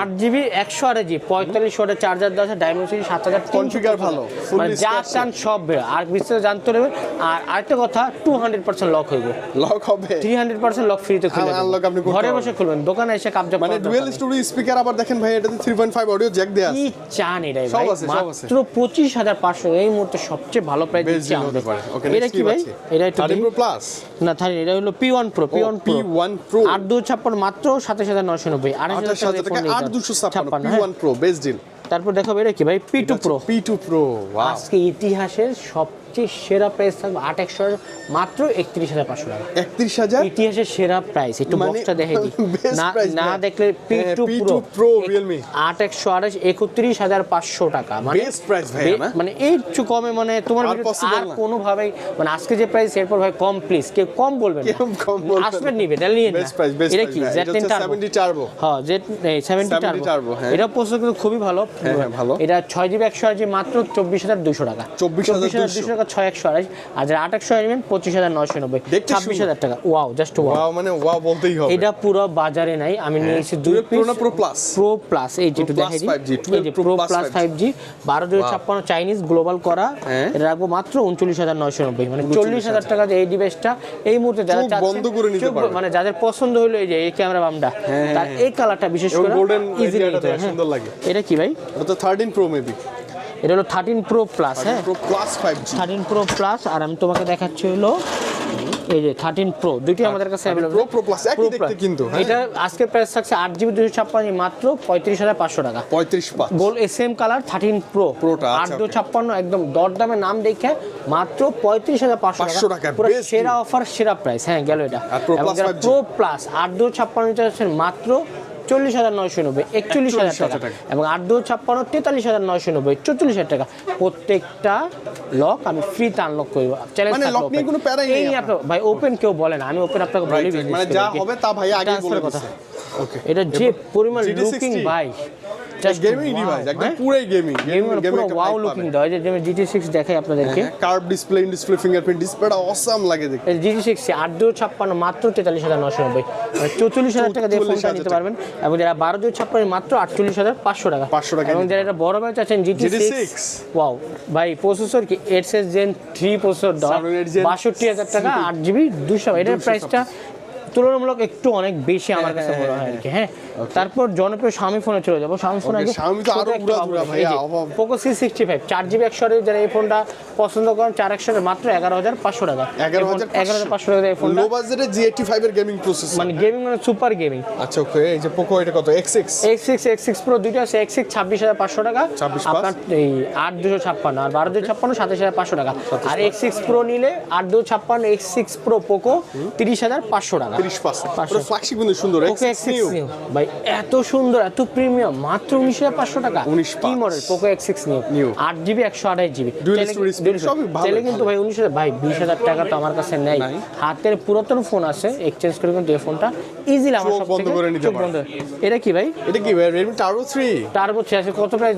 B: আট জিবি একশো আট জি পঁয়তাল্লিশ ওয়াটের চার্জার দেওয়া আছে ডায়মন্ড সাত হাজার
A: Configure ভালো,
B: মানে যা চান সব আর বিস্তারিত জানতে হবে আর আরেকটা কথা টু হান্ড্রেড পার্সেন্ট লক হইব
A: লক হবে।
B: থ্রি হান্ড্রেড পার্সেন্ট লক ফ্রিতে খুলে
A: হ্যাঁ, আপনি
B: ঘরে বসে খুলবেন দোকানে এসে কাবজা
A: মানে ডুয়েল স্টোরি স্পিকার আবার দেখেন ভাই এটাতে three point five audio jack দেয়া
B: কি চান এটাই ভাই। মাত্র পঁচিশ হাজার পাঁচশো এই মুহূর্তে সবচেয়ে ভালো প্রাইস দিচ্ছি এটা কি ভাই? এটা একটু
A: প্লাস
B: না থার্টি এটা হলো P one pro P one
A: P one pro
B: আট দু ছাপ্পান্ন মাত্র সাতাশ হাজার নশো নব্বই আঠাশ হাজার
A: টাকা আট দুশো ছাপ্পান্ন। P. One pro best deal
B: তারপর দেখাবো এটা কি ভাই? P two pro
A: P two pro
B: আজকে ইতিহাসের সবচেয়ে সেরা প্রাইস থাকবে আট একশো মাত্র একত্রিশ হাজার পাঁচশো টাকা।
A: একত্রিশ হাজার?
B: ইতিহাসের সেরা প্রাইস একটু
A: মানে
B: বক্সটা দেখে দিই। না
A: ভাই।
B: দেখলে পি
A: হ্যাঁ,
B: টু
A: P2
B: প্রো
A: Realme।
B: আট একশো আঠাশ একত্রিশ হাজার পাঁচশো টাকা। মানে
A: প্রাইস ভাই
B: মানে একটু কমে মানে তোমার
A: আর।
B: কোনোভাবেই মানে আজকে যে প্রাইস এরপর ভাই কম প্লিজ কেউ কম বলবেন। আসবেন নিবে তাহলে নিয়ে এটা কি জেড টেন
A: টার্বো
B: হ্যাঁ জেড সেভেন্টি টার্বো
A: হ্যাঁ।
B: এটা প্রসেসর কিন্তু খুবই ভালো।
A: হ্যাঁ, হ্যাঁ, ভালো।
B: এটা ছয় জিবি একশো আশি মাত্র চব্বিশ হাজার দুশো টাকা।
A: 24,200
B: দুশো টাকা ছয় একশো আড়াই। আর যারা আট একশো নেবেন পঁচিশ হাজার নয়শো নব্বই। ছাব্বিশ হাজার টাকা। ওয়াও জাস্ট ওয়াও
A: মানে ওয়াও বলতেই হবে।
B: এটা পুরো বাজারে নাই। আমি নিয়েছি দুই পিস
A: না Pro
B: প্রো প্লাস এই যেটা দেখাই
A: Plus 5G, 12
B: এই যে প্রো প্লাস ফাইভ জি বারো দুই ছাপ্পান্ন চাইনিজ গ্লোবাল করা।
A: হ্যাঁ।
B: এটা রাখব মাত্র উনচল্লিশ হাজার নয়শো নব্বই। মানে চল্লিশ হাজার টাকা এই ডিভাইসটা এই মুহূর্তে যারা
A: বন্ধ করে নিতে পারবে।
B: মানে যাদের পছন্দ হলো এই যে এই ক্যামেরা বামটা তার এই কালারটা বিশেষ করে ইজিলি হয়, হ্যাঁ।
A: সুন্দর লাগে।
B: এটা কি ভাই?
A: এটা তো থার্টিন প্রো মেবি
B: এটা হলো থার্টিন প্রো প্লাস হ্যাঁ?
A: Pro plus
B: thirteen pro plus আর আমি তোমাকে দেখাচ্ছি হলো এই যে থার্টিন প্রো দুটি আমাদের কাছে
A: Pro, Pro Plus, একই দেখতে কিন্তু, হ্যাঁ।
B: এটা আজকে প্রাইস থাকছে আট জিবি দুশো ছাপ্পান্ন মাত্র পঁয়ত্রিশ হাজার পাঁচশো টাকা।
A: পঁয়ত্রিশ
B: গোল সেম কালার থার্টিন প্রো
A: Pro-টা,
B: আট দু
A: okay.
B: ছাপ্পান্ন একদম দরদামে নাম দেখে মাত্র পঁয়ত্রিশ হাজার পাঁচশো
A: টাকা,
B: পুরো সেরা অফার সেরা প্রাইস হ্যাঁ গেল এটা।
A: আর Pro Plus 5G?
B: Pro plus আট দু ছাপ্পান্ন মাত্র চল্লিশ হাজার নয়শো নব্বই একচল্লিশ হাজার টাকা। এবং আট দু ছাপ্পান্ন তেতাল্লিশ হাজার নয়শো নব্বই চৌচল্লিশ হাজার টাকা। প্রত্যেকটা লক আমি ফ্রিতে আনলক করব। চ্যালেঞ্জ
A: মানে
B: এই
A: আপনার।
B: ভাই ওপেন কেউ বলে না। আমি ওপেন আপনাকে বলি.
A: মানে যা হবে তা ভাই আগে
B: কথা। এটা যে পরিমাণ
A: GT60
B: লুকিং ভাই।
A: গেমিং ডিভাইস একদম পুরাই গেমিং
B: গেমিং পুরো ওয়াও লুকিং দেয় যে যেমন জিটি সিক্স দেখাই আপনাদেরকে।
A: কার্ভ ডিসপ্লে ডিসপ্লে ফিঙ্গারপ্রিন্ট ডিসপ্লেটা অসাম লাগে দেখতে।
B: জিটি সিক্স আট দু ছাপ্পান্ন মাত্র তেতাল্লিশ হাজার নব্বই। চৌচল্লিশ হাজার টাকা দিয়ে ফোনটা নিতে পারবেন। এবং যারা বারো দু ছাপ্পান্ন মাত্র আটচল্লিশ হাজার পাঁচশো টাকা।
A: 500 টাকায়
B: এবং যারা এটা বড় আছেন জিটি
A: GT6
B: ওয়াও ভাই প্রসেসর কি? এস জেন থ্রি প্রসেসর দেওয়া
A: 708 Gen
B: বাষট্টি হাজার টাকা আট জিবি দুশো এটার প্রাইসটা তুলনামূলক একটু অনেক বেশি আমার কাছে মনে হয় আর কি হ্যাঁ। তারপর জনপ্রিয় স্বামী ফোনে চলে যাব। স্বামী ফোন আগে। পোকো সি সিক্সটি ফাইভ চার জিবি একশো যারা এই ফোনটা পছন্দ করেন চার একশো মাত্র এগারো হাজার পাঁচশো টাকা।
A: এগারো হাজার
B: এগারো হাজার পাঁচশো। টাকা এই ফোনটা
A: লো বাজেটে জি এইটি ফাইভ এর গেমিং প্রসেসর
B: মানে গেমিং মানে সুপার গেমিং
A: আচ্ছা ওকে এই যে পোকো এটা কত? X X
B: X six X six pro দুইটা আছে এক্স সিক্স ছাব্বিশ হাজার পাঁচশো টাকা।
A: 26
B: আপনার এই আট দুশো ছাপ্পান্ন আর বারো দুশো ছাপ্পান্ন সাতাশ হাজার পাঁচশো টাকা। আর এক্স সিক্স প্রো নিলে আট দুশো ছাপ্পান্ন এক্স সিক্স প্রো পোকো তিরিশ হাজার পাঁচশো টাকা।
A: তিরিশ। ফ্ল্যাগশিপ কিন্তু সুন্দর
B: ভাই এত সুন্দর এত প্রিমিয়াম মাত্র উনিশ হাজার পাঁচশো টাকা।
A: 19
B: কি model? Poco X six new
A: New।
B: আট জিবি একশো আঠাশ জিবি। তাহলে কিন্তু ভাই উনিশ হাজার ভাই বিশ হাজার টাকা তো আমার কাছে নেই। হাতের পুরাতন ফোন আছে এক্সচেঞ্জ করে কিন্তু এই ফোনটা ইজিলি আমার সব
A: বন্ধ করে নিতে
B: চোখ
A: পারো।
B: বন্ধ। এটা কি ভাই?
A: এটা কি ভাই? থ্রি
B: টার্বো আছে। কত প্রাইস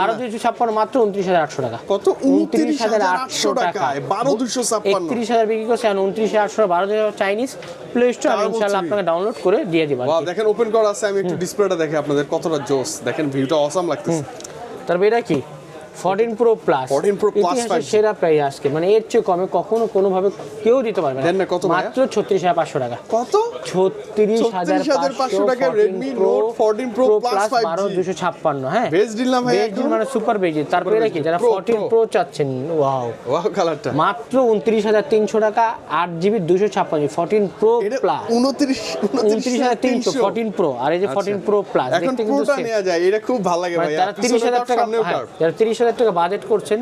B: বারো। দুইশো ছাপ্পান্ন মাত্র উনত্রিশ হাজার আটশো টাকা।
A: কত? উনত্রিশ হাজার আটশো টাকায়। বারো দুশো ছাপ্পান্ন।
B: একত্রিশ হাজার বিক্রি করছে উনত্রিশ হাজার আটশো বারো হাজার চাইনিজ। প্লে স্টোর
A: ইনশাআল্লাহ
B: আপনাকে ডাউনলোড করে দিয়ে দিবা
A: ওয়াও দেখেন ওপেন করা আছে আমি একটু ডিসপ্লেটা দেখে আপনাদের কতটা জোস দেখেন ভিউটা অসাম লাগতেছে।
B: তারপর এটা কি? Fourteen pro plus
A: 14 Pro Plus 5G
B: সেরা প্রাইস আজকে। মানে এর চেয়ে কমে কখনো কোনোভাবে কেউ দিতে পারবে
A: না, কত
B: মাত্র ছত্রিশ হাজার পাঁচশো টাকা।
A: কত?
B: ছত্রিশ হাজার
A: 36,500 টাকায় Redmi Note 14 Pro Plus 5G
B: বারো দুশো ছাপ্পান্ন হ্যাঁ?
A: বেস্ট ডিল না ভাই একদম
B: মানে সুপার বেজি তারপরে কি যারা ফোরটিন। প্রো চাচ্ছেন ওয়াও
A: ওয়াও কালারটা
B: মাত্র উনত্রিশ হাজার তিনশো টাকা আট জিবি দুশো ছাপ্পান্ন ফোরটিন প্রো প্লাস
A: 29
B: উনত্রিশ হাজার তিনশো ফোরটিন প্রো আর এই যে ফোরটিন প্রো প্লাস। দেখতে কিন্তু।
A: নেওয়া যায় এটা খুব ভালো লাগে
B: মানে
A: ভাই
B: যারা তিরিশ হাজার টাকা হ্যাঁ, যারা তিরিশ হাজার টাকা বাজেট করছেন?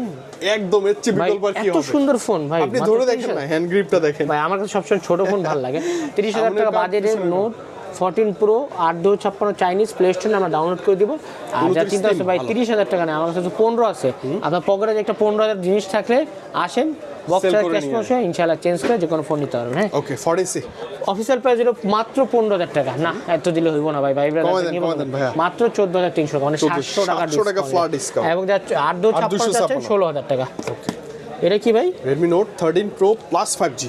A: একদম এর চেয়ে বিকল্প আর কি
B: এত সুন্দর ফোন ভাই
A: আপনি ধরে
B: 30,000
A: দেখেন না হ্যান্ড গ্রিপটা দেখেন।
B: ভাই আমার কাছে সবসময় ছোট ফোন ভালো লাগে। তিরিশ হাজার
A: সামনের
B: টাকা বাজেটের নোট ফোরটিন প্রো আট দু ছাপ্পান্ন চাইনিজ প্লে স্টোরে আমরা ডাউনলোড করে দিব। আর যা চিন্তা আছে ভাই তিরিশ হাজার টাকা নেই আমার কাছে পনেরো আছে। আপনার পকেটে একটা পনেরো হাজার জিনিস থাকলে আসেন চেঞ্জ করে যে কোনো ফোন নিতে পারবেন হ্যাঁ?
A: ওকে ফরেসি
B: অফিসিয়াল প্রাইস হলো মাত্র পনেরো হাজার টাকা। না এত দিলে হইব না ভাই ভাই। মাত্র চোদ্দ হাজার তিনশো টাকা মানে সাতশো টাকা
A: 700 টাকা flat
B: discount।
A: discount।
B: এবং আট দু ছাপ্পান্ন ষোলো হাজার টাকা। এটা কি ভাই?
A: Redmi note thirteen pro plus five G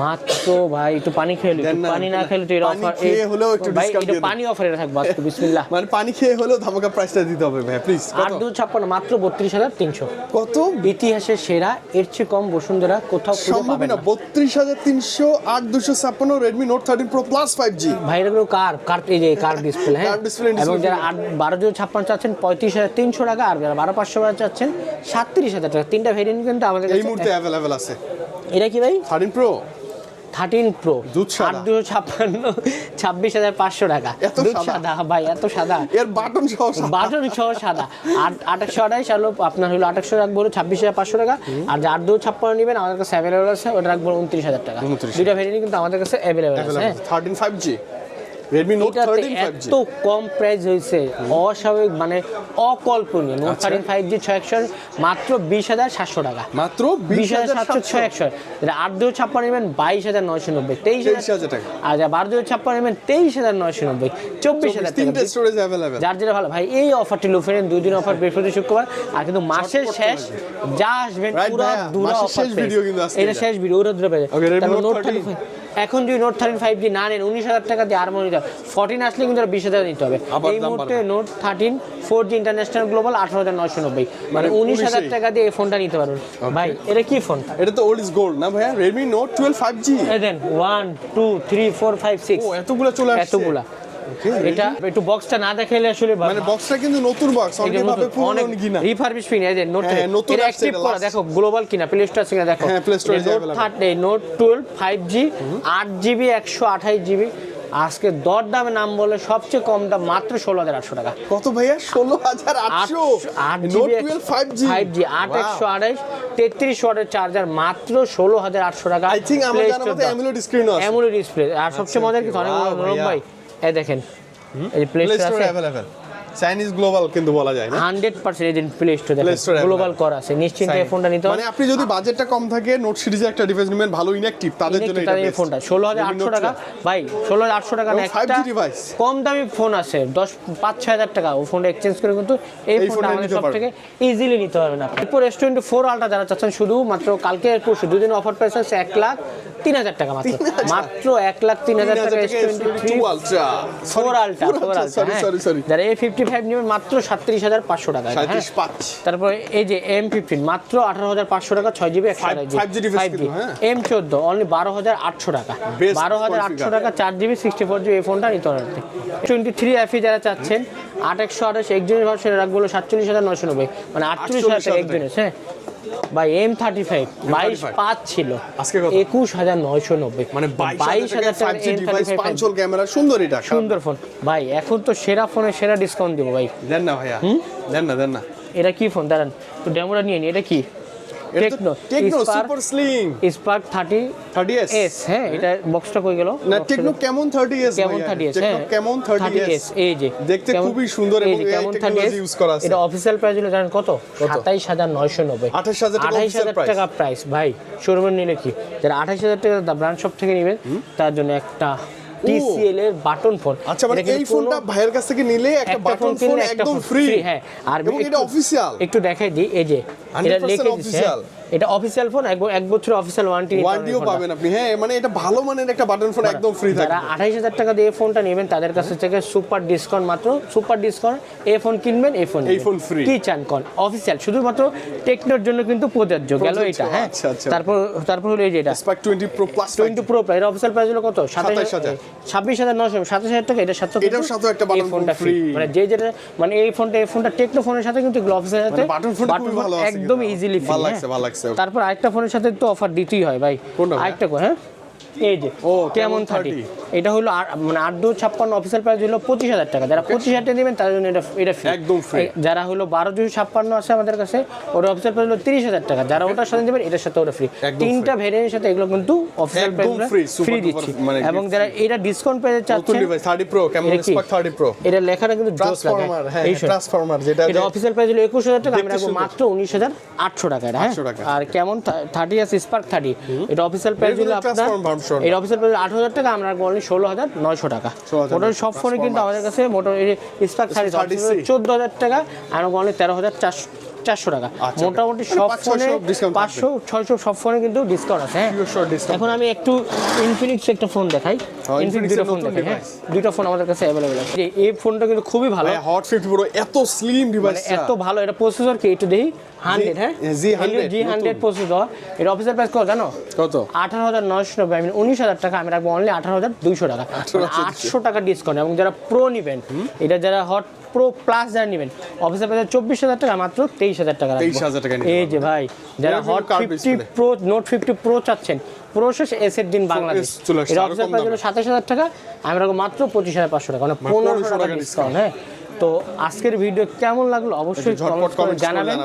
B: মাত্র ভাই একটু পানি খেয়ে পানি না খেলে তো এর অফার
A: খেয়ে হলেও একটু দিয়ে
B: পানি অফারে থাকব আজকে বিসমিল্লাহ।
A: মানে পানি খেয়ে হলেও ধামাকা প্রাইসটা দিতে হবে ভাই প্লিজ
B: আট দু ছাপ্পান্ন মাত্র বত্রিশ হাজার তিনশো।
A: কত?
B: ইতিহাসের সেরা এর চেয়ে কম বসুন্ধরা কোথাও
A: সম্ভব না বত্রিশ হাজার তিনশো আট দুশো ছাপ্পান্ন Redmi note thirteen pro plus five G
B: ভাই এটা কার? কার এই যে কার ডিসপ্লে হ্যাঁ? এবং যারা আট বারো দুই ছাপ্পান্ন চাচ্ছেন পঁয়ত্রিশ হাজার তিনশো টাকা আর যারা বারো পাঁচশো টাকা চাচ্ছেন সাতত্রিশ হাজার টাকা। তিনটা ভেরিয়েন্ট কিন্তু আমাদের
A: এই মুহূর্তে অ্যাভেলেবেল আছে।
B: এটা কি ভাই?
A: Thirteen pro.
B: Thirteen pro. আট দুশো ছাপ্পান্ন ছাব্বিশ হাজার পাঁচশো টাকা।
A: এত
B: দুধ
A: সাদা?
B: ভাই এত সাদা।
A: এর বাটন সহ
B: বাটন সহ সাদা। আট আটাশো আঠাইশ হলো আপনার হলো আটাশো রাখব হলো ছাব্বিশ হাজার পাঁচশো টাকা। আর যে আট দু ছাপ্পান্ন নেবেন আমাদের কাছে অ্যাভেলেবল আছে ওটা রাখব উনত্রিশ হাজার টাকা।
A: 29,000
B: দুইটা ভেরিয়েন্ট কিন্তু আমাদের কাছে অ্যাভেলেবল আছে
A: thirteen five G Redmi note
B: এটাতে
A: থার্টিন
B: এত কম প্রাইস হয়েছে অস্বাভাবিক মানে অকল্পনীয়। নোট
A: আচ্ছা।
B: থার্টিন ফাইভ জি ছয় একশো মাত্র বিশ হাজার সাতশো টাকা।
A: মাত্র
B: বিশ হাজার সাতশো ছয় একশো যেটা আট ছাপ্পান্ন নেবেন বাইশ হাজার নয়শো নব্বই। তেইশ
A: 23,000 টাকা।
B: আর যা বারো দুই ছাপ্পান্ন নেবেন তেইশ হাজার নয়শো নব্বই। চব্বিশ হাজার
A: তিনটে স্টোরেজ অ্যাভেলেবেল
B: যার যেটা ভালো। ভাই এই অফারটি লুফেন দুই দিন অফার বৃহস্পতি শুক্রবার। আর কিন্তু মাসের শেষ যা আসবেন পুরো দুরা অফার এটা। শেষ ভিডিও ওরা দূরে পেয়ে
A: Redmi Note
B: নোট
A: 13
B: থার্টি এখন যদি নোট থার্টিন ফাইভ জি না নেন উনিশ হাজার টাকা দিয়ে আর মনে নিতে হবে। ফোরটিন আসলে কিন্তু বিশ হাজার নিতে হবে। এই মুহূর্তে note thirteen four G international global আঠারো হাজার নয়শো নব্বই। মানে
A: মানে
B: উনিশ হাজার টাকা দিয়ে এই ফোনটা নিতে পারবেন ভাই এটা কি ফোন
A: এটা তো ওল্ড ইজ গোল্ড না ভাইয়া? Redmi note twelve five G
B: then one two three four five six
A: এতগুলো চলে
B: এতগুলা। এটা একটু বক্সটা না দেখাইলে আসলে
A: মানে বক্সটা কিন্তু নতুন বক্স অনেকে ভাবে পুরনো কিনা
B: রিফারবিশ কিনা এই যে নোট
A: নতুন
B: অ্যাক্টিভ করা দেখো গ্লোবাল কিনা প্লে স্টোর কিনা দেখো।
A: হ্যাঁ, এ
B: note
A: available।
B: Thirty note twelve five G আট জিবি একশো আঠাইশ জিবি আজকে দর দামে নাম বলে সবচেয়ে কম দাম মাত্র ষোলো হাজার আটশো টাকা।
A: কত ভাইয়া? ষোলো হাজার আটশো? ফাইভ জি
B: ফাইভ জি আট একশো আঠাইশ তেত্রিশ ওয়াটের চার্জার মাত্র ষোলো হাজার আটশো টাকা।
A: আই থিঙ্ক আমার জানার মতো অ্যামুলেট স্ক্রিনও
B: অ্যামুলেট ডিসপ্লে আর সবচেয়ে মজার কি অনেক। ভাই? এই দেখেন এই প্লে স্টোর আছে।
A: চাইনিজ গ্লোবাল কিন্তু বলা যায় না।
B: হান্ড্রেড পার্সেন্ট এই প্লে স্টোর
A: Store
B: দেখেন। গ্লোবাল। করা আছে। নিশ্চিন্তে এই ফোনটা নিতে
A: মানে আপনি যদি বাজেটটা কম থাকে নোট সিরিজের একটা ডিভাইস নেবেন ভালো ইনঅ্যাক্টিভ তাদের জন্য এটা
B: এই ফোনটা। ষোলো হাজার
A: Redmi
B: আটশো
A: Note
B: টাকা। ভাই ষোলো হাজার আটশো টাকা
A: এবং
B: একটা
A: 5G device।
B: কম দামি ফোন আছে। টাকা। ও ফোনটা এক্সচেঞ্জ করে কিন্তু এই ফোনটা আমাদের সব থেকে ইজিলি নিতে পারবেন আপনি এরপর এস টোয়েন্টি ফোর আলটা যারা চাচ্ছেন শুধু মাত্র কালকে পরশু দুদিন অফার প্রাইস আছে এক লাখ তিন হাজার টাকা মাত্র। মাত্র এক লাখ তিন হাজার টাকা ফোর আলটা ফোর আলটা যারা এ ফিফটি ফাইভ নেবেন মাত্র সাতত্রিশ হাজার পাঁচশো টাকা। হ্যাঁ।
A: 37 পাঁচ।
B: তারপরে এই যে এম ফিফটিন মাত্র আঠারো হাজার পাঁচশো টাকা ছয় জিবি একশো
A: Five- 5G device কিন্তু, হ্যাঁ।
B: এম চোদ্দ অনলি বারো হাজার আটশো টাকা। বারো হাজার আটশো টাকা চার জিবি সিক্সটি ফোর জিবি এই ফোনটা নিতে পারেন টোয়েন্টি থ্রি এফি যারা চাচ্ছেন আট একশো আঠাশ একজনের ভার্সন রাখগুলো সাতচল্লিশ হাজার নশো নব্বই। মানে আটচল্লিশ হাজার টাকা
A: 48,000
B: একজনের হ্যাঁ। ভাই এম থার্টি ফাইভ বাইশ পাঁচ ছিল।
A: আজকে
B: একুশ হাজার নয়শো নব্বই।
A: মানে বাইশ হাজার ক্যামেরা সুন্দর এটা
B: সুন্দর ফোন ভাই এখন তো সেরা ফোনে সেরা ডিসকাউন্ট দিব ভাই।
A: দেন না ভাইয়া। দেন না দেন না।
B: এটা কি ফোন দাঁড়ান তো ডেমোটা নিয়ে নি। এটা কি? Tecno
A: Tecno super slim
B: Spark thirty
A: 30s
B: S হ্যাঁ এটা বক্সটা কই গেল?
A: না টেকনো কেমন 30s
B: কেমন থার্টি এস হ্যাঁ।
A: কেমন 30s
B: এই যে
A: দেখতে খুবই সুন্দর
B: এই
A: এবং technology
B: 30s
A: use করা আছে।
B: এটা অফিসিয়াল প্রাইস হলো জানেন কত? সাতাইশ হাজার নয়শো নব্বই।
A: 28,000 টাকা
B: আঠাইশ
A: official
B: হাজার
A: price।
B: টাকা প্রাইস ভাই শোরুমে নিলে কি? যারা আঠাইশ হাজার টাকা ব্র্যান্ড শপ থেকে নেবেন তার জন্য একটা টিসিএল এর বাটন ফোন
A: আচ্ছা মানে এই ফোনটা ভাইয়ের কাছ থেকে নিলে একটা বাটন
B: ফোন
A: একদম ফ্রি
B: হ্যাঁ আর
A: এটা অফিশিয়াল
B: একটু দেখাই দিই এই যে এটা
A: 100%
B: লিখে। হ্যাঁ। এটা অফিসিয়াল ফোন এক বছর অফিসিয়াল ওয়ারেন্টি
A: ওয়ারেন্টিও পাবেন আপনি। হ্যাঁ মানে এটা ভালো মানের একটা বাটন ফোন একদম ফ্রি
B: যারা
A: থাকবে।
B: আঠাইশ হাজার টাকা দিয়ে ফোনটা নেবেন তাদের কাছ থেকে সুপার ডিসকাউন্ট মাত্র সুপার ডিসকাউন্ট এই ফোন কিনবেন এই ফোন
A: এই ফোন free।
B: কি চান কল অফিসিয়াল শুধুমাত্র টেকনোর জন্য কিন্তু প্রযোজ্য। গেল এটা হ্যাঁ?
A: আচ্ছা, আচ্ছা।
B: তারপর তারপর হলো এই যে এটা।
A: Spark 20 pro plus
B: twenty pro price official price হলো কত?
A: 27,000
B: ছাব্বিশ হাজার নশো সাতাশ হাজার টাকা এটার সাথে
A: এটার সাথেও একটা
B: এই
A: button
B: ফোনটা ফ্রি। মানে যে যেটা মানে এই ফোনটা এই ফোনটা টেকনো ফোনের সাথে কিন্তু সাথে
A: মানে button phone খুবই ভালো আছে
B: একদম। ইজিলি
A: ভালো লাগছে, ভালো লাগছে।
B: তারপর আরেকটা ফোনের সাথে তো অফার দিতেই হয় ভাই।
A: কোনটা
B: আরেকটা কো, হ্যাঁ? এই যে
A: ও,
B: কেমন থার্টি এটা হলো মানে আট দু ছাপ্পান্ন অফিসিয়াল প্রাইস হলো পঁচিশ হাজার টাকা। যারা পঁচিশ হাজার টাকা নেবেন তাদের জন্য এটা এটা।
A: একদম।
B: এই যারা হলো বারো দুশো ছাপ্পান্ন আছে আমাদের কাছে ওর অফিসিয়াল প্রাইস হলো তিরিশ হাজার টাকা। যারা ওটার সাথে নেবেন এটার সাথে ওটা ফ্রি তিনটা ভেরিয়েন্টের সাথে এগুলো কিন্তু অফিসিয়াল প্রাইস ফ্রি দিচ্ছি।
A: মানে
B: এবং যারা এটা ডিসকাউন্ট
A: নতুন
B: চাচ্ছেন
A: 30 প্রো কেমন 30 প্রো
B: এটা লেখাটা কিন্তু
A: ট্রান্সফরমার হ্যাঁ ট্রান্সফরমার যেটা
B: এটা অফিসিয়াল প্রাইস হলো একুশ হাজার টাকা আমি
A: দেখতে
B: রাখব
A: সুন্দর।
B: মাত্র উনিশ হাজার আটশো টাকা হ্যাঁ? আর কেমন থার্টি আছে স্পার্ক থার্টি এটা অফিসিয়াল প্রাইস হলো আপনার
A: version।
B: এটা প্রাইস আট হাজার টাকা আমরা অনলি ষোলো হাজার নয়শো টাকা।
A: 16,000
B: মোটামুটি সব ফোনে কিন্তু আমাদের কাছে মোটামুটি স্পার্ক
A: 30C
B: চোদ্দ হাজার টাকা আমরা অনলি তেরো হাজার চারশো চারশো টাকা।
A: আচ্ছা,
B: মোটামুটি
A: মানে
B: সব ফোনে পাঁচশো ছয়শো সব ফোনে কিন্তু ডিসকাউন্ট আছে হ্যাঁ। এখন আমি একটু ইনফিনিক্স একটা ফোন দেখাই।
A: হ্যাঁ,
B: ইনফিনিক্স দুটো ফোন দেখাই হ্যাঁ। দুটো ফোন আমাদের কাছে অ্যাভেলেবেল আছে। এই- এই ফোনটা কিন্তু খুবই ভালো।
A: হট 50 প্রো এত স্লিম ডিভাইস
B: মানে এত ভালো এটা প্রসেসর কি একটু দেখি। হান্ড্রেড হ্যাঁ
A: Z100
B: জি হান্ড্রেড প্রসেসর এটা অফিসের প্রাইস কত জানো?
A: কত?
B: আঠারো হাজার নয়শো নব্বই। আমি উনিশ হাজার টাকা আমি রাখব অনলি আঠারো হাজার দুইশো টাকা। আটশো টাকা ডিসকাউন্ট এবং যারা প্রো নেবেন এটা যারা হট প্রো প্লাস যারা নেবেন অফিসের প্রাইস চব্বিশ হাজার টাকা মাত্র তেইশ হাজার টাকা রাখব।
A: 23,000 টাকা
B: এই যে ভাই যারা Hot fifty pro note fifty pro চাচ্ছেন প্রসেস এসের দিন বাংলাদেশ
A: S
B: এটা অফিসের প্রাইস হলো সাতাশ হাজার টাকা আমি রাখব মাত্র পঁচিশ হাজার পাঁচশো টাকা মানে পনেরোশো
A: 1500
B: টাকা
A: টাকা
B: ডিসকাউন্ট হ্যাঁ? তো আজকের ভিডিও কেমন লাগল অবশ্যই
A: ঝটপট
B: কমেন্ট করে জানাবেন।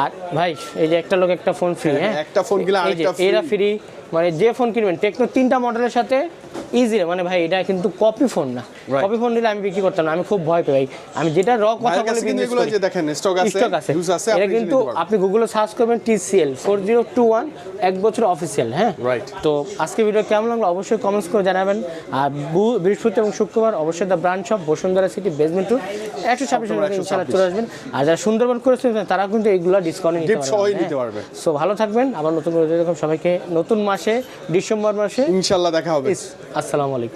B: আর ভাই এই যে একটা লোক একটা ফোন ফ্রি হ্যাঁ
A: একটা ফোন
B: এই
A: আরেকটা ফ্রি
B: এরা ফ্রি মানে যে ফোন কিনবেন টেকনো তিনটা মডেলের সাথে ইজি মানে ভাই এটা কিন্তু কপি ফোন না। কপি ফোন দিলে আমি বিক্রি করতাম না। আমি খুব ভয় পাই ভাই। আমি যেটা র কথা বলে
A: কিন্তু এগুলো যে দেখেন স্টক আছে
B: স্টক আছে।
A: ইউজ আছে
B: এটা কিন্তু আপনি গুগলে সার্চ করবেন টু ওয়ান এক বছর অফিসিয়াল হ্যাঁ?
A: Right.
B: তো আজকে ভিডিও কেমন লাগল? অবশ্যই কমেন্টস করে জানাবেন। আর বু- বৃহস্পতি এবং শুক্রবার অবশ্যই the branch of Bashundhara city basement two একশো ছাব্বিশ ইনশাল্লাহ চলে আসবেন। আর যারা সুন্দরবন করেছেন তারা কিন্তু এইগুলো ডিসকাউন্টে পারবেন
A: নিতে পারবে।
B: সো ভালো থাকবেন। আবার নতুন করে দেখুন সবাইকে নতুন মাসে ডিসেম্বর মাসে?
A: ইনশাল্লাহ দেখা হবে।
B: আসসালামু আলাইকুম।